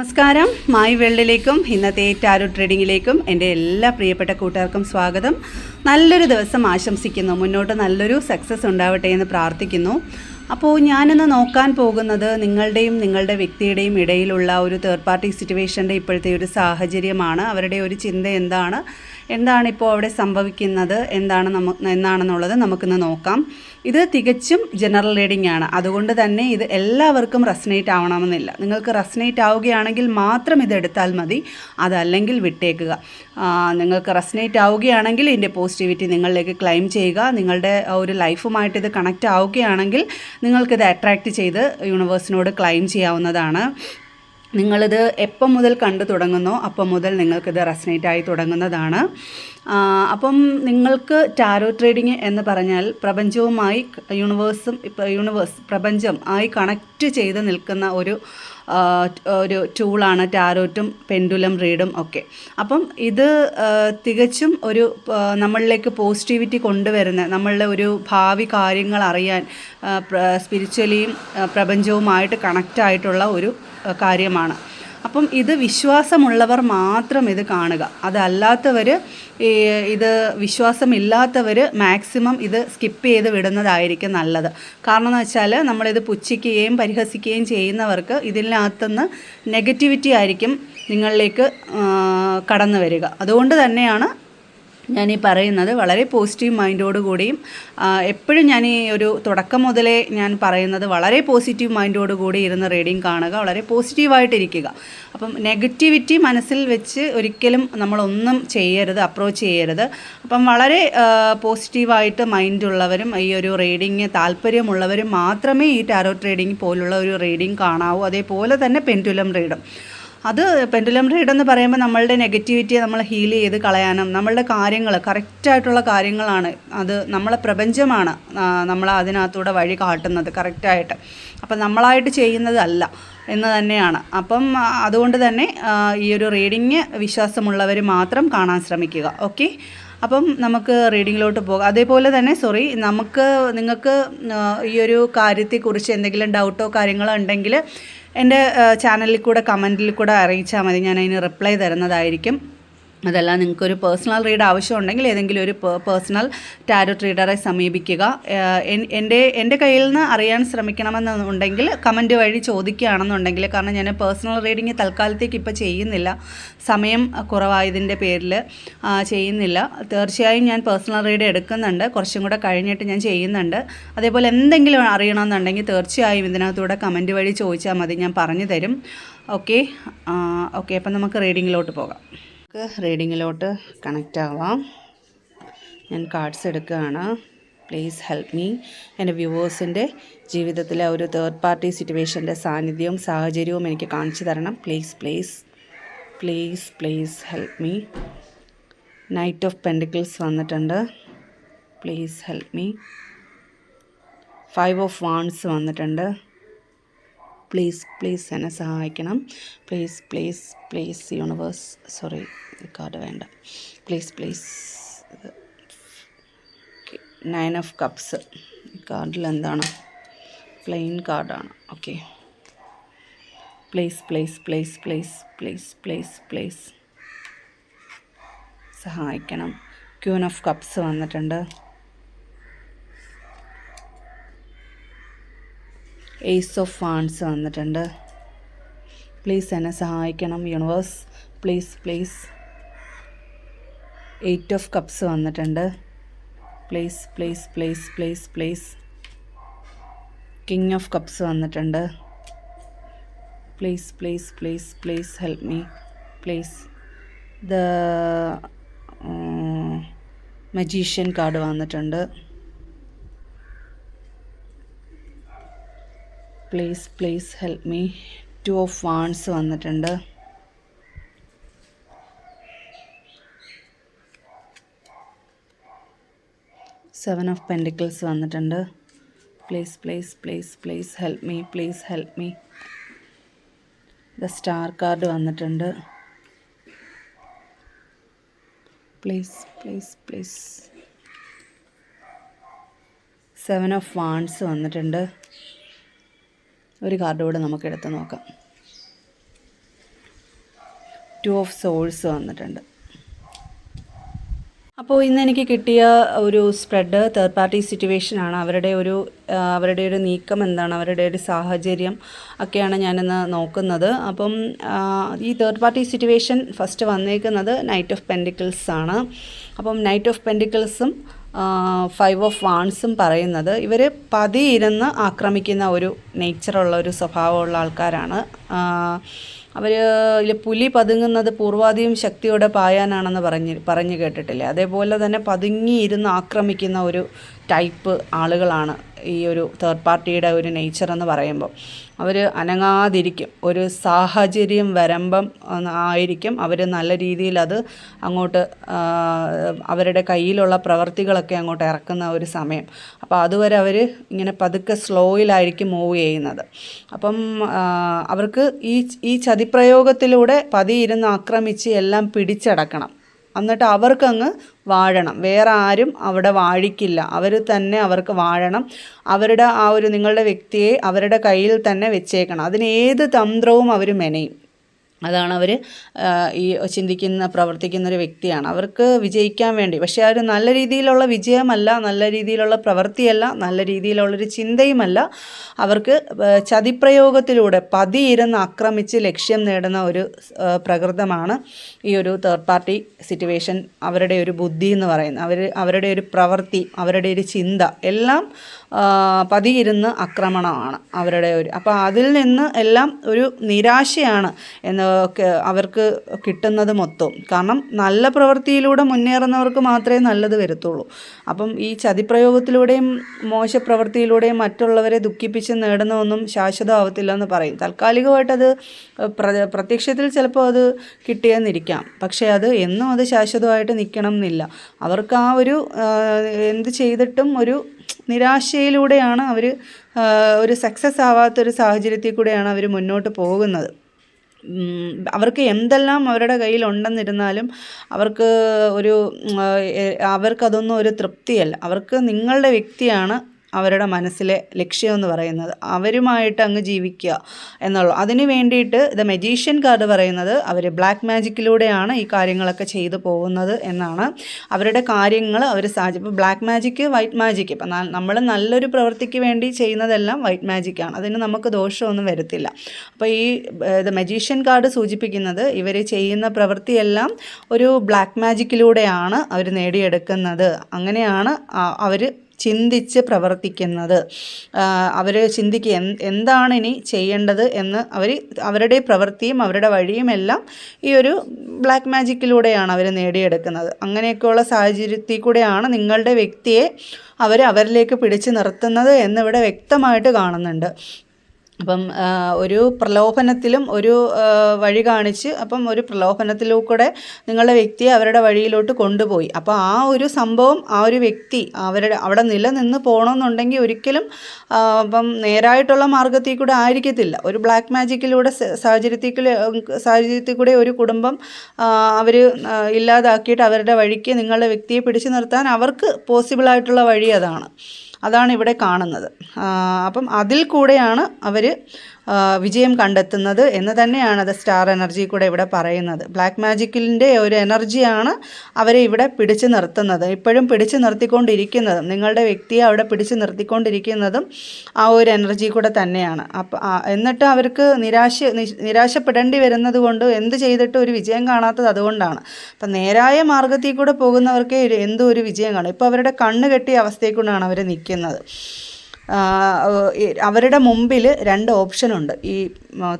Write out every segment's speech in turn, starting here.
നമസ്കാരം. മായി വെള്ളിലേക്കും ഇന്നത്തെ ടാരോ ട്രേഡിങ്ങിലേക്കും എന്റെ എല്ലാ പ്രിയപ്പെട്ട കൂട്ടുകാർക്കും സ്വാഗതം. നല്ലൊരു ദിവസം ആശംസിക്കുന്നു. മുന്നോട്ട് നല്ലൊരു സക്സസ് ഉണ്ടാവട്ടെ എന്ന് പ്രാർത്ഥിക്കുന്നു. അപ്പോൾ ഞാനിന്ന് നോക്കാൻ പോകുന്നത് നിങ്ങളുടെയും നിങ്ങളുടെ വ്യക്തിയുടെയും ഇടയിലുള്ള ഒരു തേർഡ് പാർട്ടി സിറ്റുവേഷന്റെ ഇപ്പോഴത്തെ ഒരു സാഹചര്യമാണ്. അവരുടെ ഒരു ചിന്ത എന്താണ്? എന്താണ് ഇപ്പോൾ അവിടെ സംഭവിക്കുന്നത്? എന്താണ് നമ്മ എന്നാണെന്നുള്ളത് നമുക്കിന്ന് നോക്കാം. ഇത് തികച്ചും ജനറൽ റീഡിംഗ് ആണ്. അതുകൊണ്ട് തന്നെ ഇത് എല്ലാവർക്കും റെസനേറ്റ് ആവണമെന്നില്ല. നിങ്ങൾക്ക് റെസനേറ്റ് ആവുകയാണെങ്കിൽ മാത്രം ഇത് എടുത്താൽ മതി. അതല്ലെങ്കിൽ വിട്ടേക്കുക. നിങ്ങൾക്ക് റെസനേറ്റ് ആവുകയാണെങ്കിൽ ഇതിന്റെ പോസിറ്റിവിറ്റി നിങ്ങളിലേക്ക് ക്ലെയിം ചെയ്യുക. നിങ്ങളുടെ ഒരു ലൈഫുമായിട്ട് ഇത് കണക്റ്റ് ആവുകയാണെങ്കിൽ നിങ്ങൾക്കിത് അട്രാക്റ്റ് ചെയ്ത് യൂണിവേഴ്സിനോട് ക്ലെയിം ചെയ്യാവുന്നതാണ്. നിങ്ങളിത് എപ്പം മുതൽ കണ്ടു തുടങ്ങുന്നോ അപ്പം മുതൽ നിങ്ങൾക്കിത് റെസനേറ്റ് ആയി തുടങ്ങുന്നതാണ്. അപ്പം നിങ്ങൾക്ക് ടാരോ ട്രേഡിങ് എന്ന് പറഞ്ഞാൽ പ്രപഞ്ചവുമായി യൂണിവേഴ്സും യൂണിവേഴ്സ് പ്രപഞ്ചം ആയി കണക്റ്റ് ചെയ്ത് നിൽക്കുന്ന ഒരു ഒരു ടൂളാണ് ടാരോറ്റും പെൻഡുലം റീഡും ഒക്കെ. അപ്പം ഇത് തികച്ചും ഒരു നമ്മളിലേക്ക് പോസിറ്റിവിറ്റി കൊണ്ടുവരുന്ന നമ്മളുടെ ഒരു ഭാവി കാര്യങ്ങൾ അറിയാൻ സ്പിരിച്വലിയും പ്രപഞ്ചവുമായിട്ട് കണക്റ്റായിട്ടുള്ള ഒരു കാര്യമാണ്. അപ്പം ഇത് വിശ്വാസമുള്ളവർ മാത്രം ഇത് കാണുക. അതല്ലാത്തവർ ഇത് വിശ്വാസമില്ലാത്തവർ മാക്സിമം ഇത് സ്കിപ്പ് ചെയ്ത് വിടുന്നതായിരിക്കും നല്ലത്. കാരണം എന്ന് വെച്ചാൽ നമ്മളിത് പുച്ഛിക്കുകയും പരിഹസിക്കുകയും ചെയ്യുന്നവർക്ക് ഇതിനകത്തുനിന്ന് നെഗറ്റിവിറ്റി ആയിരിക്കും നിങ്ങളിലേക്ക് കടന്നു വരിക. അതുകൊണ്ട് തന്നെയാണ് ഈ പറയുന്നത് വളരെ പോസിറ്റീവ് മൈൻഡോട് കൂടിയും എപ്പോഴും ഞാൻ ഈ ഒരു തുടക്കം മുതലേ ഞാൻ പറയുന്നത് വളരെ പോസിറ്റീവ് മൈൻഡോട് കൂടി ഇരുന്ന് റീഡിങ് കാണുക വളരെ പോസിറ്റീവായിട്ടിരിക്കുക അപ്പം നെഗറ്റിവിറ്റി മനസ്സിൽ വെച്ച് ഒരിക്കലും നമ്മളൊന്നും ചെയ്യരുത് അപ്രോച്ച് ചെയ്യരുത്. അപ്പം വളരെ പോസിറ്റീവായിട്ട് മൈൻഡുള്ളവരും ഈ ഒരു റീഡിങ് താല്പര്യമുള്ളവരും മാത്രമേ ഈ ടാരോ ട്രേഡിംഗ് പോലുള്ള ഒരു റീഡിങ് കാണാവൂ. അതേപോലെ തന്നെ പെന്റുലം റീഡും അത് പെൻഡുലം റീഡ് എന്ന് പറയുമ്പോൾ നമ്മളുടെ നെഗറ്റിവിറ്റിയെ നമ്മൾ ഹീൽ ചെയ്ത് കളയാനും നമ്മളുടെ കാര്യങ്ങൾ കറക്റ്റായിട്ടുള്ള കാര്യങ്ങളാണ്. അത് നമ്മളെ പ്രപഞ്ചമാണ് നമ്മൾ അതിനകത്തൂടെ വഴി കാട്ടുന്നത് കറക്റ്റായിട്ട് അപ്പം നമ്മളായിട്ട് ചെയ്യുന്നതല്ല എന്ന് തന്നെയാണ്. അപ്പം അതുകൊണ്ട് തന്നെ ഈ ഒരു റീഡിങ് വിശ്വാസമുള്ളവർ മാത്രം കാണാൻ ശ്രമിക്കുക. ഓക്കെ അപ്പം നമുക്ക് റീഡിങ്ങിലോട്ട് പോകാം. അതേപോലെ തന്നെ സോറി നമുക്ക് നിങ്ങൾക്ക് ഈ ഒരു കാര്യത്തെക്കുറിച്ച് എന്തെങ്കിലും ഡൗട്ടോ കാര്യങ്ങളോ ഉണ്ടെങ്കിൽ എന്റെ ചാനലിൽ കൂടെ കമന്റിൽ കൂടെ അറിയിച്ചാൽ മതി. ഞാൻ അതിന് റിപ്ലൈ തരുന്നതായിരിക്കും. അതല്ല നിങ്ങൾക്കൊരു പേഴ്സണൽ റീഡ് ആവശ്യമുണ്ടെങ്കിൽ ഏതെങ്കിലും ഒരു പേഴ്സണൽ ടാരോ റീഡറെ സമീപിക്കുക. എന്റെ എന്റെ കയ്യിൽ നിന്ന് അറിയാൻ ശ്രമിക്കണമെന്നുണ്ടെങ്കിൽ കമന്റ് വഴി ചോദിക്കുകയാണെന്നുണ്ടെങ്കിൽ കാരണം ഞാൻ പേഴ്സണൽ റീഡിങ് തൽക്കാലത്തേക്ക് ഇപ്പോൾ ചെയ്യുന്നില്ല. സമയം കുറവായതിന്റെ പേരിൽ ചെയ്യുന്നില്ല. തീർച്ചയായും ഞാൻ പേഴ്സണൽ റീഡ് എടുക്കുന്നുണ്ട്. കുറച്ചും കൂടെ കഴിഞ്ഞിട്ട് ഞാൻ ചെയ്യുന്നുണ്ട്. അതേപോലെ എന്തെങ്കിലും അറിയണമെന്നുണ്ടെങ്കിൽ തീർച്ചയായും ഇതിനകത്തൂടെ കമന്റ് വഴി ചോദിച്ചാൽ മതി. ഞാൻ പറഞ്ഞു തരും. ഓക്കെ ഓക്കെ അപ്പം നമുക്ക് റീഡിങ്ങിലോട്ട് പോകാം. നമുക്ക് റീഡിങ്ങിലോട്ട് കണക്റ്റ് ആവാം. ഞാൻ കാർഡ്സ് എടുക്കുകയാണ്. പ്ലീസ് ഹെൽപ്പ് മീ എന്റെ വ്യൂവേഴ്സിന്റെ ജീവിതത്തിലെ ഒരു തേർഡ് പാർട്ടി സിറ്റുവേഷന്റെ സാന്നിധ്യവും സാഹചര്യവും എനിക്ക് കാണിച്ചു തരണം. Please please please please help me knight of pentacles വന്നിട്ടുണ്ട്. Please help me five of wands വന്നിട്ടുണ്ട്. പ്ലീസ് പ്ലീസ് എന്നെ സഹായിക്കണം. Please please please universe. Sorry card വേണ്ട. Please please. Nine of cups. കാർഡിൽ എന്താണ്? പ്ലെയിൻ കാർഡാണ്. Okay. Please please please please please please please. സഹായിക്കണം. Queen of cups വന്നിട്ടുണ്ട്. Ace of ഫാൻസ് വന്നിട്ടുണ്ട്. പ്ലീസ് എന്നെ സഹായിക്കണം universe please please eight of cups വന്നിട്ടുണ്ട്. Please please please please please king of cups വന്നിട്ടുണ്ട്. Please please please please help me please the magician card വന്നിട്ടുണ്ട്. Please please help me two of wands വന്നിട്ടുണ്ട്. Seven of pentacles വന്നിട്ടുണ്ട്. Please please please please help me please help me the star card വന്നിട്ടുണ്ട്. Please please please seven of wands വന്നിട്ടുണ്ട്. ഒരു card കൂടെ നമുക്ക് എടുത്ത് നോക്കാം. ടു ഓഫ് സോൾസ് വന്നിട്ടുണ്ട്. അപ്പോൾ ഇന്ന് എനിക്ക് കിട്ടിയ ഒരു സ്പ്രെഡ് തേർഡ് പാർട്ടി സിറ്റുവേഷനാണ് അവരുടെ ഒരു അവരുടെ ഒരു നീക്കം എന്താണ്? അവരുടെ ഒരു സാഹചര്യം ഒക്കെയാണ് ഞാനിന്ന് നോക്കുന്നത്. അപ്പം ഈ തേർഡ് പാർട്ടി സിറ്റുവേഷൻ ഫസ്റ്റ് വന്നേക്കുന്നത് നൈറ്റ് ഓഫ് പെൻഡിക്കിൾസ് ആണ്. അപ്പം നൈറ്റ് ഓഫ് പെൻഡിക്കിൾസും ഫൈവ് ഓഫ് വാൺസും പറയുന്നത്. ഇവർ പതിയിരുന്ന് ആക്രമിക്കുന്ന ഒരു നേച്ചറുള്ള ഒരു സ്വഭാവമുള്ള ആൾക്കാരാണ്. അവർ പുലി പതുങ്ങുന്നത് പൂർവാധികം ശക്തിയോടെ പായാനാണെന്ന് പറഞ്ഞ് പറഞ്ഞു കേട്ടിട്ടില്ലേ? അതേപോലെ തന്നെ പതുങ്ങിയിരുന്ന് ആക്രമിക്കുന്ന ഒരു ടൈപ്പ് ആളുകളാണ് ഈ ഒരു തേർഡ് പാർട്ടിയുടെ ഒരു നേച്ചർ എന്ന് പറയുമ്പോൾ അവർ അനങ്ങാതിരിക്കും. ഒരു സാഹചര്യം വരുമ്പം ആയിരിക്കും. അവർ നല്ല രീതിയിൽ അത് അങ്ങോട്ട് അവരുടെ കയ്യിലുള്ള പ്രവർത്തികളൊക്കെ അങ്ങോട്ട് ഇറക്കുന്ന ഒരു സമയം. അപ്പോൾ അതുവരെ അവർ ഇങ്ങനെ പതുക്കെ സ്ലോയിലായിരിക്കും മൂവ് ചെയ്യുന്നത്. അപ്പം അവർക്ക് ഈ ഈ ചതിപ്രയോഗത്തിലൂടെ പതിയിരുന്ന് ആക്രമിച്ച് എല്ലാം പിടിച്ചടക്കണം. എന്നിട്ട് അവർക്കങ്ങ് വാഴണം. വേറെ ആരും അവിടെ വാഴിക്കില്ല. അവർ തന്നെ അവർക്ക് വാഴണം. അവരുടെ ആ ഒരു നിങ്ങളുടെ വ്യക്തിയെ അവരുടെ കയ്യിൽ തന്നെ വെച്ചേക്കണം. അതിന് ഏത് തന്ത്രവും അവർ മെനയും. അതാണ് അവർ ഈ ചിന്തിക്കുന്ന പ്രവർത്തിക്കുന്ന ഒരു വ്യക്തിയാണ്. അവർക്ക് വിജയിക്കാൻ വേണ്ടി. പക്ഷേ ആ ഒരു നല്ല രീതിയിലുള്ള വിജയമല്ല നല്ല രീതിയിലുള്ള പ്രവൃത്തിയല്ല നല്ല രീതിയിലുള്ളൊരു ചിന്തയുമല്ല. അവർക്ക് ചതിപ്രയോഗത്തിലൂടെ പതിയിരുന്ന് ആക്രമിച്ച് ലക്ഷ്യം നേടുന്ന ഒരു പ്രകൃതമാണ് ഈ ഒരു തേർഡ് പാർട്ടി സിറ്റുവേഷൻ അവരുടെ ഒരു ബുദ്ധി എന്ന് പറയുന്നത്. അവർ അവരുടെ ഒരു പ്രവൃത്തി അവരുടെ ഒരു ചിന്ത എല്ലാം പതിയിരുന്ന് ആക്രമണമാണ് അവരുടെ ഒരു. അപ്പോൾ അതിൽ നിന്ന് എല്ലാം ഒരു നിരാശയാണ് എന്ന് അവർക്ക് കിട്ടുന്നത് മൊത്തം. കാരണം നല്ല പ്രവൃത്തിയിലൂടെ മുന്നേറുന്നവർക്ക് മാത്രമേ നല്ലത് വരത്തുള്ളൂ. അപ്പം ഈ ചതിപ്രയോഗത്തിലൂടെയും മോശപ്രവൃത്തിയിലൂടെയും മറ്റുള്ളവരെ ദുഃഖിപ്പിച്ച് നേടുന്നതൊന്നും ശാശ്വതമാവത്തില്ല എന്ന് പറയും താൽക്കാലികമായിട്ടത് പ്ര പ്രത്യക്ഷത്തിൽ ചിലപ്പോൾ അത് കിട്ടിയെന്നിരിക്കാം. പക്ഷേ അത് എന്നും അത് ശാശ്വതമായിട്ട് നിൽക്കണം എന്നില്ല. അവർക്ക് ആ ഒരു എന്ത് ചെയ്തിട്ടും ഒരു നിരാശയിലൂടെയാണ് അവർ ഒരു സക്സസ് ആവാത്തൊരു സാഹചര്യത്തിൽ കൂടെയാണ് അവർ മുന്നോട്ട് പോകുന്നത്. അവർക്ക് എന്തെല്ലാം അവരുടെ കയ്യിൽ ഉണ്ടെന്നിരുന്നാലും അവർക്ക് ഒരു അവർക്കതൊന്നും ഒരു തൃപ്തിയല്ല. അവർക്ക് നിങ്ങളുടെ വ്യക്തിയാണ് അവരുടെ മനസ്സിലെ ലക്ഷ്യമെന്ന് പറയുന്നത് അവരുമായിട്ട് അങ്ങ് ജീവിക്കുക എന്നുള്ളു. അതിന് വേണ്ടിയിട്ട് ദ മെജീഷ്യൻ കാർഡ് പറയുന്നത് അവർ ബ്ലാക്ക് മാജിക്കിലൂടെയാണ് ഈ കാര്യങ്ങളൊക്കെ ചെയ്തു പോകുന്നത് എന്നാണ്. അവരുടെ കാര്യങ്ങൾ അവർ സാധിച്ചു ഇപ്പോൾ ബ്ലാക്ക് മാജിക്ക് വൈറ്റ് മാജിക്ക് ഇപ്പം നമ്മൾ നല്ലൊരു പ്രവൃത്തിക്ക് വേണ്ടി ചെയ്യുന്നതെല്ലാം വൈറ്റ് മാജിക്കാണ്. അതിന് നമുക്ക് ദോഷമൊന്നും വരത്തില്ല. അപ്പോൾ ഈ ദ മെജീഷ്യൻ കാർഡ് സൂചിപ്പിക്കുന്നത് ഇവർ ചെയ്യുന്ന പ്രവൃത്തിയെല്ലാം ഒരു ബ്ലാക്ക് മാജിക്കിലൂടെയാണ് അവർ നേടിയെടുക്കുന്നത്. അങ്ങനെയാണ് അവർ ചിന്തിച്ച് പ്രവർത്തിക്കുന്നത്. അവർ ചിന്തിക്കുക എന്താണ് ഇനി ചെയ്യേണ്ടത് എന്ന് അവർ അവരുടെ പ്രവൃത്തിയും അവരുടെ വഴിയും എല്ലാം ഈ ഒരു ബ്ലാക്ക് മാജിക്കിലൂടെയാണ് അവർ നേടിയെടുക്കുന്നത്. അങ്ങനെയൊക്കെയുള്ള സാഹചര്യത്തിൽ കൂടെയാണ് നിങ്ങളുടെ വ്യക്തിയെ അവർ അവരിലേക്ക് പിടിച്ചു നിർത്തുന്നത് എന്നിവിടെ വ്യക്തമായിട്ട് കാണുന്നുണ്ട്. അപ്പം ഒരു പ്രലോഭനത്തിലും ഒരു വഴി കാണിച്ച് അപ്പം ഒരു പ്രലോഭനത്തിലൂടെ നിങ്ങളുടെ വ്യക്തിയെ അവരുടെ വഴിയിലോട്ട് കൊണ്ടുപോയി. അപ്പോൾ ആ ഒരു സംഭവം ആ ഒരു വ്യക്തി അവരുടെ അവിടെ നിലനിന്ന് പോകണമെന്നുണ്ടെങ്കിൽ ഒരിക്കലും അപ്പം നേരായിട്ടുള്ള മാർഗത്തിൽ കൂടെ ആയിരിക്കത്തില്ല. ഒരു ബ്ലാക്ക് മാജിക്കിലൂടെ സാഹചര്യത്തിൽ സാഹചര്യത്തിൽ കൂടെ ഒരു കുടുംബം അവർ ഇല്ലാതാക്കിയിട്ട് അവരുടെ വഴിക്ക് നിങ്ങളുടെ വ്യക്തിയെ പിടിച്ചു നിർത്താൻ അവർക്ക് പോസിബിളായിട്ടുള്ള വഴി അതാണ്. അതാണ് ഇവിടെ കാണുന്നത്. അപ്പം അതിൽ കൂടെയാണ് അവർ വിജയം കണ്ടെത്തുന്നത് എന്ന് തന്നെയാണ് അത് സ്റ്റാർ എനർജി കൂടെ ഇവിടെ പറയുന്നത്. ബ്ലാക്ക് മാജിക്കിന്റെ ഒരു എനർജിയാണ് അവരെ ഇവിടെ പിടിച്ചു നിർത്തുന്നത്. ഇപ്പോഴും പിടിച്ചു നിർത്തിക്കൊണ്ടിരിക്കുന്നതും നിങ്ങളുടെ വ്യക്തിയെ അവിടെ പിടിച്ചു നിർത്തിക്കൊണ്ടിരിക്കുന്നതും ആ ഒരു എനർജി കൂടെ തന്നെയാണ്. അപ്പം എന്നിട്ട് അവർക്ക് നിരാശ നിരാശപ്പെടേണ്ടി വരുന്നത് കൊണ്ട് എന്ത് ചെയ്തിട്ട് ഒരു വിജയം കാണാത്തത് അതുകൊണ്ടാണ്. അപ്പം നേരായ മാർഗത്തിൽ കൂടെ പോകുന്നവർക്ക് എന്തോ ഒരു വിജയം കാണും. ഇപ്പോൾ അവരുടെ കണ്ണ് കെട്ടിയ അവസ്ഥയിൽ കൊണ്ടാണ് അവർ നിൽക്കുന്നത് അവരുടെ മുമ്പിൽ രണ്ട് ഓപ്ഷനുണ്ട് ഈ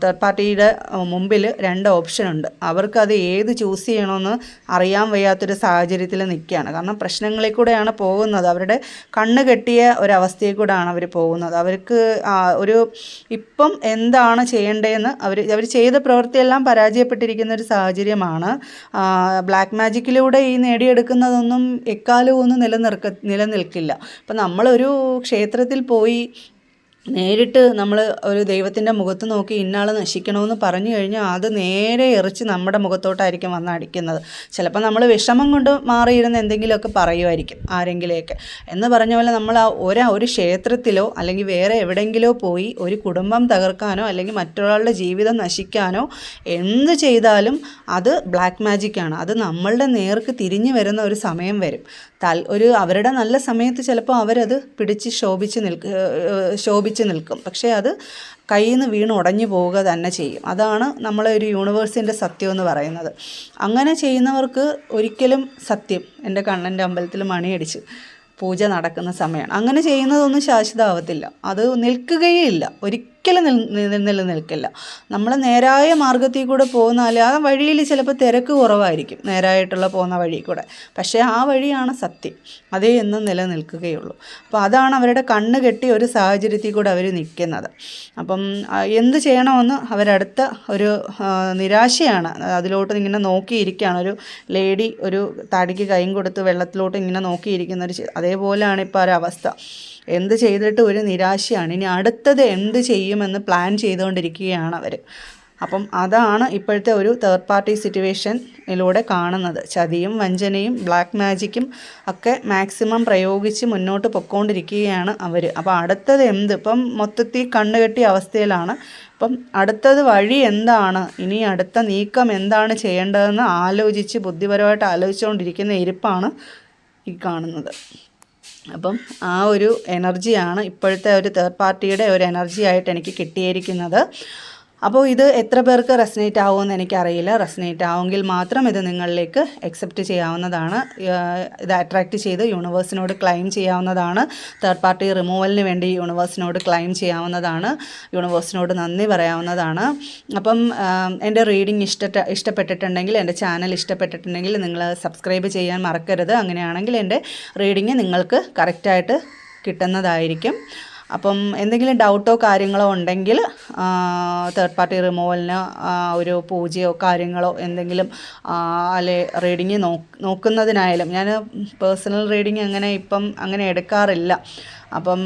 തേർഡ് പാർട്ടിയുടെ മുമ്പിൽ രണ്ട് ഓപ്ഷനുണ്ട് അവർക്കത് ഏത് ചൂസ് ചെയ്യണമെന്ന് അറിയാൻ വയ്യാത്തൊരു സാഹചര്യത്തിൽ നിൽക്കുകയാണ്. കാരണം പ്രശ്നങ്ങളിൽ കൂടെയാണ് പോകുന്നത്. അവരുടെ കണ്ണ് കെട്ടിയ ഒരവസ്ഥയിൽ കൂടെയാണ് അവർ പോകുന്നത്. അവർക്ക് ഒരു ഇപ്പം എന്താണ് ചെയ്യേണ്ടതെന്ന് അവർ അവർ ചെയ്ത പ്രവൃത്തിയെല്ലാം പരാജയപ്പെട്ടിരിക്കുന്ന ഒരു സാഹചര്യമാണ്. ബ്ലാക്ക് മാജിക്കിലൂടെ ഈ നേടിയെടുക്കുന്നതൊന്നും എക്കാലവും ഒന്നും നിലനിർക്ക നിലനിൽക്കില്ല. അപ്പം നമ്മളൊരു ക്ഷേത്രത്തിൽ പോയി നേരിട്ട് നമ്മൾ ഒരു ദൈവത്തിന്റെ മുഖത്ത് നോക്കി ഇന്നാൾ നശിക്കണമെന്ന് പറഞ്ഞു കഴിഞ്ഞാൽ അത് നേരെ എറിച്ച് നമ്മുടെ മുഖത്തോട്ടായിരിക്കും വന്ന് അടിക്കുന്നത്. ചിലപ്പോൾ നമ്മൾ വിഷമം കൊണ്ട് മാറിയിരുന്ന എന്തെങ്കിലുമൊക്കെ പറയുമായിരിക്കും ആരെങ്കിലുമൊക്കെ എന്ന് പറഞ്ഞ പോലെ നമ്മൾ ആ ഒരു ഒരു ക്ഷേത്രത്തിലോ അല്ലെങ്കിൽ വേറെ എവിടെയെങ്കിലോ പോയി ഒരു കുടുംബം തകർക്കാനോ അല്ലെങ്കിൽ മറ്റൊരാളുടെ ജീവിതം നശിക്കാനോ എന്ത് ചെയ്താലും അത് ബ്ലാക്ക് മാജിക്കാണ് അത് നമ്മളുടെ നേർക്ക് തിരിഞ്ഞു വരുന്ന ഒരു സമയം വരും. തൽ ഒരു അവരുടെ നല്ല സമയത്ത് ചിലപ്പോൾ അവരത് പിടിച്ച് ശോഭിച്ച് നിൽക്ക നിൽക്കും. പക്ഷേ അത് കയ്യിൽ നിന്ന് വീണ് ഉടഞ്ഞു പോവുക തന്നെ ചെയ്യും. അതാണ് നമ്മളെ ഒരു യൂണിവേഴ്സിന്റെ സത്യം എന്ന് പറയുന്നത്. അങ്ങനെ ചെയ്യുന്നവർക്ക് ഒരിക്കലും സത്യം. എന്റെ കണ്ണന്റെ അമ്പലത്തിൽ മണിയടിച്ച് പൂജ നടക്കുന്ന സമയമാണ് അങ്ങനെ ചെയ്യുന്നതൊന്നും ശാശ്വതമാവത്തില്ല അത് നിൽക്കുകയേ ഇല്ല. ഒരിക്കലും നിൽ- നിലനിൽക്കില്ല. നമ്മൾ നേരായ മാർഗത്തിൽ കൂടെ പോകുന്നാൽ ആ വഴിയിൽ ചിലപ്പോൾ തിരക്ക് കുറവായിരിക്കും നേരായിട്ടുള്ള പോകുന്ന വഴി കൂടെ. പക്ഷേ ആ വഴിയാണ് സത്യം. അതേ എന്നും നിലനിൽക്കുകയുള്ളൂ. അപ്പോൾ അതാണ് അവരുടെ കണ്ണ് കെട്ടി ഒരു സാഹചര്യത്തിൽ കൂടെ അവർ നിൽക്കുന്നത്. അപ്പം എന്ത് ചെയ്യണമെന്ന് അവരടുത്ത ഒരു നിരാശയാണ്. അതിലോട്ട് ഇങ്ങനെ നോക്കിയിരിക്കുകയാണ്. ഒരു ലേഡി ഒരു തടിക്ക് കൈയും കൊടുത്ത് വെള്ളത്തിലോട്ട് ഇങ്ങനെ നോക്കിയിരിക്കുന്ന ഒരു അതേപോലെയാണ് ഇപ്പോൾ ഒരവസ്ഥ. എന്ത് ചെയ്തിട്ട് ഒരു നിരാശയാണ്. ഇനി അടുത്തത് എന്ത് ചെയ്യുമെന്ന് പ്ലാൻ ചെയ്തുകൊണ്ടിരിക്കുകയാണ് അവർ അപ്പം അതാണ് ഇപ്പോഴത്തെ ഒരു തേർഡ് പാർട്ടി സിറ്റുവേഷനിലൂടെ കാണുന്നത്. ചതിയും വഞ്ചനയും ബ്ലാക്ക് മാജിക്കും ഒക്കെ മാക്സിമം പ്രയോഗിച്ച് മുന്നോട്ട് പൊയ്ക്കൊണ്ടിരിക്കുകയാണ് അവർ അപ്പോൾ അടുത്തത് എന്ത്? ഇപ്പം മൊത്തത്തിൽ കണ്ണുകെട്ടിയ അവസ്ഥയിലാണ്. അപ്പം അടുത്തത് വഴി എന്താണ്? ഇനി അടുത്ത നീക്കം എന്താണ് ചെയ്യേണ്ടതെന്ന് ആലോചിച്ച് ബുദ്ധിപരമായിട്ട് ആലോചിച്ചുകൊണ്ടിരിക്കുന്ന ഇരിപ്പാണ് ഈ കാണുന്നത്. അപ്പം ആ ഒരു എനർജിയാണ് ഇപ്പോഴത്തെ ഒരു തേർഡ് പാർട്ടിയുടെ ഒരു എനർജി ആയിട്ട് എനിക്ക് കിട്ടിയിരിക്കുന്നത്. അപ്പോൾ ഇത് എത്ര പേർക്ക് റെസനേറ്റ് ആവുമെന്ന് എനിക്കറിയില്ല. റെസനേറ്റ് ആവുമെങ്കിൽ മാത്രം ഇത് നിങ്ങളിലേക്ക് അക്സെപ്റ്റ് ചെയ്യാവുന്നതാണ്. ഇത് അട്രാക്റ്റ് ചെയ്ത് യൂണിവേഴ്സിനോട് ക്ലെയിം ചെയ്യാവുന്നതാണ്. തേർഡ് പാർട്ടി റിമൂവലിന് വേണ്ടി യൂണിവേഴ്സിനോട് ക്ലെയിം ചെയ്യാവുന്നതാണ്. യൂണിവേഴ്സിനോട് നന്ദി പറയാവുന്നതാണ്. അപ്പം എന്റെ റീഡിംഗ് ഇഷ്ട ഇഷ്ടപ്പെട്ടിട്ടുണ്ടെങ്കിൽ എന്റെ ചാനൽ ഇഷ്ടപ്പെട്ടിട്ടുണ്ടെങ്കിൽ നിങ്ങൾ സബ്സ്ക്രൈബ് ചെയ്യാൻ മറക്കരുത്. അങ്ങനെയാണെങ്കിൽ എന്റെ റീഡിങ് നിങ്ങൾക്ക് കറക്റ്റായിട്ട് കിട്ടുന്നതായിരിക്കും. അപ്പം എന്തെങ്കിലും ഡൗട്ടോ കാര്യങ്ങളോ ഉണ്ടെങ്കിൽ തേർഡ് പാർട്ടി റിമൂവലിന് ഒരു പൂജയോ കാര്യങ്ങളോ എന്തെങ്കിലും അല്ലെ റീഡിങ് നോ നോക്കുന്നതിനായാലും ഞാൻ പേഴ്സണൽ റീഡിങ് അങ്ങനെ ഇപ്പം അങ്ങനെ എടുക്കാറില്ല. അപ്പം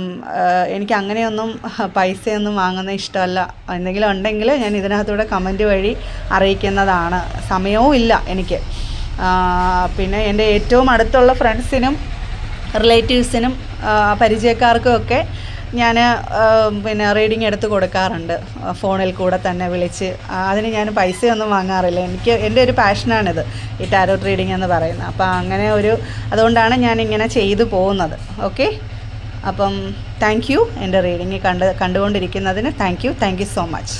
എനിക്ക് അങ്ങനെയൊന്നും പൈസയൊന്നും വാങ്ങുന്ന ഇഷ്ടമല്ല. എന്തെങ്കിലും ഉണ്ടെങ്കിൽ ഞാൻ ഇതിനകത്തൂടെ കമന്റ് വഴി അറിയിക്കുന്നതാണ്. സമയവും ഇല്ല എനിക്ക്. പിന്നെ എന്റെ ഏറ്റവും അടുത്തുള്ള ഫ്രണ്ട്സിനും റിലേറ്റീവ്സിനും പരിചയക്കാർക്കും ഒക്കെ ഞാൻ പിന്നെ റീഡിങ് എടുത്ത് കൊടുക്കാറുണ്ട്. ഫോണിൽ കൂടെ തന്നെ വിളിച്ച്. അതിന് ഞാൻ പൈസയൊന്നും വാങ്ങാറില്ല. എനിക്ക് എന്റെ ഒരു പാഷനാണിത് ഈ ടാരോ റീഡിംഗ് എന്ന് പറയുന്നത്. അപ്പോൾ അങ്ങനെ ഒരു അതുകൊണ്ടാണ് ഞാൻ ഇങ്ങനെ ചെയ്തു പോകുന്നത്. ഓക്കെ? അപ്പം താങ്ക് യു. എന്റെ റീഡിങ് കണ്ട് കണ്ടുകൊണ്ടിരിക്കുന്നതിന് thank you. Thank you so much.